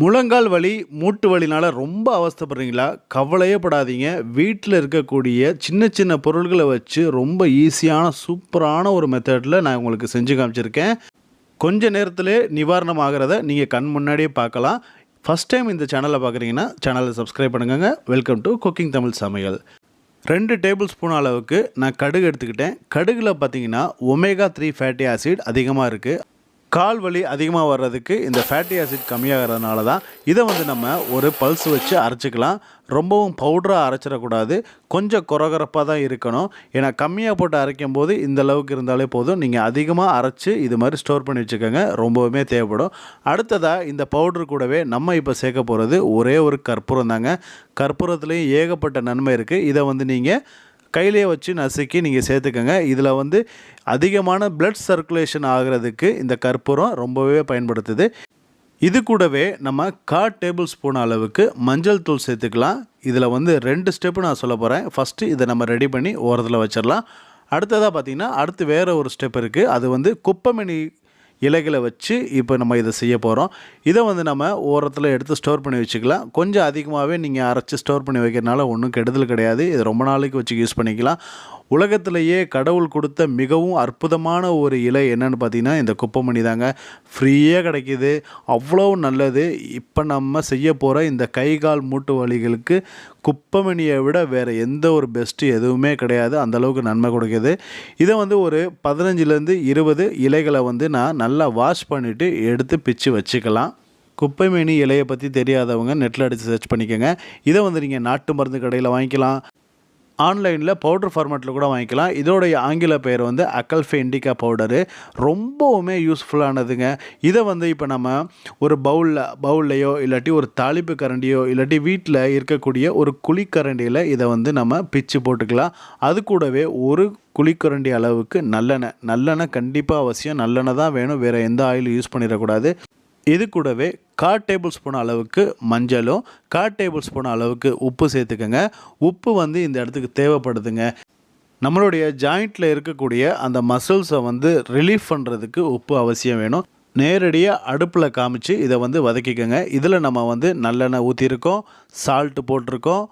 முழங்கால் வலி மூட்டு வலினால் ரொம்ப அவஸ்தைப்படுறீங்களா? கவலையே படாதீங்க. வீட்டில் இருக்கக்கூடிய சின்ன சின்ன பொருள்களை வச்சு ரொம்ப ஈஸியான சூப்பரான ஒரு மெத்தடில் நான் உங்களுக்கு செஞ்சு காமிச்சிருக்கேன். கொஞ்ச நேரத்தில் நிவாரணம் ஆகிறத நீங்கள் கண் முன்னாடியே பார்க்கலாம். ஃபஸ்ட் டைம் இந்த சேனலை பார்க்குறீங்கன்னா சேனலை சப்ஸ்கிரைப் பண்ணுங்க வெல்கம் டு குக்கிங் தமிழ் சமையல். ரெண்டு டேபிள் ஸ்பூன் அளவுக்கு நான் கடுகு எடுத்துக்கிட்டேன். கடுகில் பார்த்தீங்கன்னா ஒமேகா த்ரீ ஃபேட்டி ஆசிட் அதிகமாக இருக்குது கால் வலி அதிகமாக வர்றதுக்கு இந்த ஃபேட்டி ஆசிட் கம்மியாகிறதுனால தான் இதை வந்து நம்ம ஒரு பல்ஸ் வச்சு அரைச்சிக்கலாம். ரொம்பவும் பவுடராக அரைச்சிடக்கூடாது. கொஞ்சம் குறகுறப்பாக தான் இருக்கணும். ஏன்னா கம்மியாக போட்டு அரைக்கும் போது இந்த அளவுக்கு இருந்தாலே போதும். நீங்கள் அதிகமாக அரைச்சி இது மாதிரி ஸ்டோர் பண்ணி வச்சுக்கோங்க. ரொம்பவுமே தேவைப்படும். அடுத்ததாக இந்த பவுடர் கூடவே நம்ம இப்போ சேர்க்க போகிறது ஒரே ஒரு கற்பூரம் தாங்க. கற்பூரத்துலேயும் ஏகப்பட்ட நன்மை இருக்குது இதை வந்து நீங்கள் கையிலேயே வச்சு நசுக்கி நீங்கள் சேர்த்துக்கோங்க. இதில் வந்து அதிகமான பிளட் சர்க்குலேஷன் ஆகிறதுக்கு இந்த கற்பூரம் ரொம்பவே பயன்படுத்துது. இது கூடவே நம்ம கால் டேபிள் ஸ்பூன் அளவுக்கு மஞ்சள் தூள் சேர்த்துக்கலாம். இதில் வந்து ரெண்டு ஸ்டெப்பு நான் சொல்ல போகிறேன் ஃபஸ்ட்டு இதை நம்ம ரெடி பண்ணி ஓரத்தில் வச்சிடலாம் அடுத்ததாக பார்த்திங்கன்னா அடுத்து வேறு ஒரு ஸ்டெப் இருக்குது அது வந்து குப்பமணி இலைகளை வச்சு இப்போ நம்ம இதை செய்ய போகிறோம் இதை வந்து நம்ம ஓரத்தில் எடுத்து ஸ்டோர் பண்ணி வச்சுக்கலாம். கொஞ்சம் அதிகமாகவே நீங்கள் அரைச்சி ஸ்டோர் பண்ணி வைக்கிறனால ஒன்றும் கெடுதல் கிடையாது. இது ரொம்ப நாளைக்கு வச்சு யூஸ் பண்ணிக்கலாம். உலகத்திலேயே கடவுள் கொடுத்த மிகவும் அற்புதமான ஒரு இலை என்னென்னு பார்த்தீங்கன்னா இந்த குப்பைமணி தாங்க. ஃப்ரீயாக கிடைக்கிது. அவ்வளோ நல்லது. இப்போ நம்ம செய்ய போகிற இந்த கை கால் மூட்டு வலிகளுக்கு குப்பைமணியை விட வேறு எந்த ஒரு பெஸ்ட்டு எதுவுமே கிடையாது. அந்தளவுக்கு நன்மை கொடுக்குது. இதை வந்து ஒரு பதினஞ்சுலேருந்து இருபது இலைகளை வந்து நான் நல்லா வாஷ் பண்ணிவிட்டு எடுத்து பிச்சு வச்சுக்கலாம். குப்பைமேனி இலையை பற்றி தெரியாதவங்க நெட்டில் அடித்து சர்ச் பண்ணிக்கோங்க. இதை வந்து நீங்கள் நாட்டு மருந்து கடையில் வாங்கிக்கலாம். ஆன்லைனில் பவுடர் ஃபார்மேட்டில் கூட வாங்கிக்கலாம். இதோடைய ஆங்கில பெயர் வந்து அக்கல்ஃபே இண்டிகா பவுடரு. ரொம்பவுமே யூஸ்ஃபுல்லானதுங்க. இதை வந்து இப்போ நம்ம ஒரு பவுலில் பவுல்லையோ இல்லாட்டி ஒரு தாளிப்பு கரண்டியோ இல்லாட்டி வீட்டில் இருக்கக்கூடிய ஒரு குழிக்கரண்டியில் இதை வந்து நம்ம பிச்சு போட்டுக்கலாம். அது கூடவே ஒரு குழிக்கரண்டி அளவுக்கு நல்லெண்ணெய். நல்லெண்ணெய் கண்டிப்பாக அவசியம். நல்லெண்ணெய் தான் வேணும். வேறு எந்த ஆயிலும் யூஸ் பண்ணிடக்கூடாது. இது கூடவே கால் டேபிள் ஸ்பூன் அளவுக்கு மஞ்சளும் கால் டேபிள் ஸ்பூன் அளவுக்கு உப்பு சேர்த்துக்கோங்க. உப்பு வந்து இந்த இடத்துக்கு தேவைப்படுதுங்க. நம்மளுடைய ஜாயிண்ட்டில் இருக்கக்கூடிய அந்த மசில்ஸை வந்து ரிலீஃப் பண்ணுறதுக்கு உப்பு அவசியம் வேணும். நேரடியாக அடுப்பில் காமிச்சு இதை வந்து வதக்கிக்கோங்க. இதில் நம்ம வந்து நல்லெண்ணெய் ஊற்றிருக்கோம் சால்ட்டு போட்டிருக்கோம்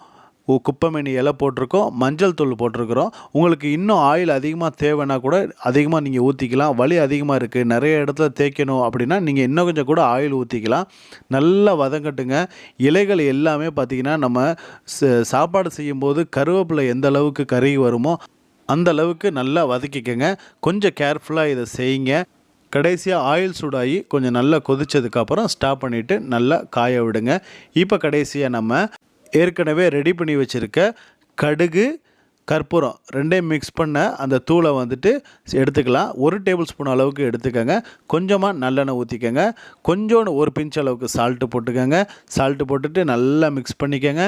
குப்பைமேனி இலை போட்டிருக்கோம் மஞ்சள் தூள் போட்டிருக்கிறோம். உங்களுக்கு இன்னும் ஆயில் அதிகமாக தேவைன்னா கூட அதிகமாக நீங்கள் ஊற்றிக்கலாம் வலி அதிகமாக இருக்குது நிறைய இடத்துல தேய்க்கணும் அப்படின்னா நீங்கள் இன்னும் கொஞ்சம் கூட ஆயில் ஊற்றிக்கலாம் நல்லா வதங்கட்டுங்க. இலைகள் எல்லாமே பார்த்திங்கன்னா நம்ம ச- சாப்பாடு செய்யும்போது கருவேப்பிலை எந்த அளவுக்கு கருகி வருமோ அந்த அளவுக்கு நல்லா வதக்கிக்கங்க. கொஞ்சம் கேர்ஃபுல்லாக இதை செய்யுங்க. கடைசியாக ஆயில் சூடாகி கொஞ்சம் நல்லா கொதித்ததுக்கப்புறம் ஸ்டாப் பண்ணிவிட்டு நல்லா காய விடுங்க. இப்போ கடைசியாக நம்ம ஏற்கனவே ரெடி பண்ணி வச்சுருக்க கடுகு கற்பூரம் ரெண்டையும் மிக்ஸ் பண்ண அந்த தூளை வந்துட்டு எடுத்துக்கலாம். ஒரு டேபிள் ஸ்பூன் அளவுக்கு எடுத்துக்கோங்க. கொஞ்சமாக நல்லெண்ணெய் ஊற்றிக்கோங்க கொஞ்சோண்டு ஒரு பிஞ்ச் அளவுக்கு சால்ட்டு போட்டுக்கோங்க. சால்ட்டு போட்டுட்டு நல்லா மிக்ஸ் பண்ணிக்கோங்க.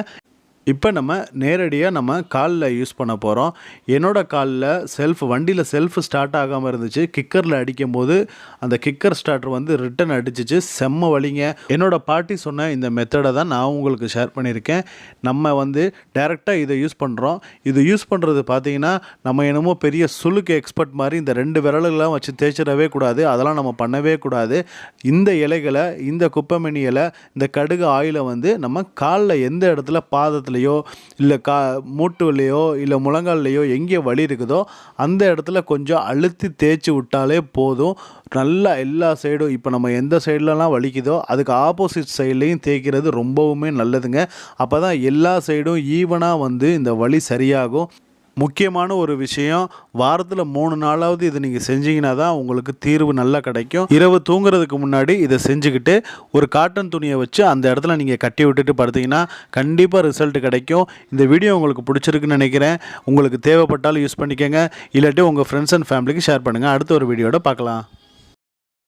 இப்போ நம்ம நேரடியாக நம்ம காலில் யூஸ் பண்ண போகிறோம் என்னோட காலில் செல்ஃப் வண்டியில் செல்ஃப் ஸ்டார்ட் ஆகாமல் இருந்துச்சு. கிக்கரில் அடிக்கும் போது அந்த கிக்கர் ஸ்டார்டர் வந்து ரிட்டன் அடிச்சிச்சு. செம்ம வலிங்க. என்னோட பாட்டி சொன்ன இந்த மெத்தடை தான் நான் உங்களுக்கு ஷேர் பண்ணியிருக்கேன். நம்ம வந்து டேரெக்டாக இதை யூஸ் பண்ணுறோம் இது யூஸ் பண்ணுறது பார்த்தீங்கன்னா நம்ம என்னமோ பெரிய சுளுக்கு எக்ஸ்பர்ட் மாதிரி இந்த ரெண்டு விரலுகளாம் வச்சு தேய்ச்சிடவே கூடாது. அதெல்லாம் நம்ம பண்ணவே கூடாது. இந்த இலைகளை இந்த குப்பைமணி இலை இந்த கடுகு ஆயிலை வந்து நம்ம காலில் எந்த இடத்துல பாதத்தில் பாதத்துலையோ இல்லை கா மூட்டுலையோ இல்லை முழங்கால்லையோ எங்கே வலி இருக்குதோ அந்த இடத்துல கொஞ்சம் அழுத்தி தேய்ச்சி விட்டாலே போதும். நல்லா எல்லா சைடும் இப்போ நம்ம எந்த சைட்லலாம் வலிக்குதோ அதுக்கு ஆப்போசிட் சைட்லேயும் தேய்க்கிறது ரொம்பவுமே நல்லதுங்க. அப்போ தான் எல்லா சைடும் ஈவனாக வந்து இந்த வலி சரியாகும். முக்கியமான ஒரு விஷயம் வாரத்தில் மூணு நாளாவது இதை நீங்கள் செஞ்சீங்கன்னா தான் உங்களுக்கு தீர்வு நல்லா கிடைக்கும். இரவு தூங்குறதுக்கு முன்னாடி இதை செஞ்சுக்கிட்டு ஒரு காட்டன் துணியை வச்சு அந்த இடத்துல நீங்கள் கட்டி விட்டுட்டு படுத்தீங்கன்னா கண்டிப்பாக ரிசல்ட் கிடைக்கும். இந்த வீடியோ உங்களுக்கு பிடிச்சிருக்குன்னு நினைக்கிறேன். உங்களுக்கு தேவைப்பட்டாலும் யூஸ் பண்ணிக்கோங்க. இல்லாட்டி உங்கள் ஃப்ரெண்ட்ஸ் அண்ட் ஃபேமிலிக்கு ஷேர் பண்ணுங்கள் அடுத்த ஒரு வீடியோட பார்க்கலாம்.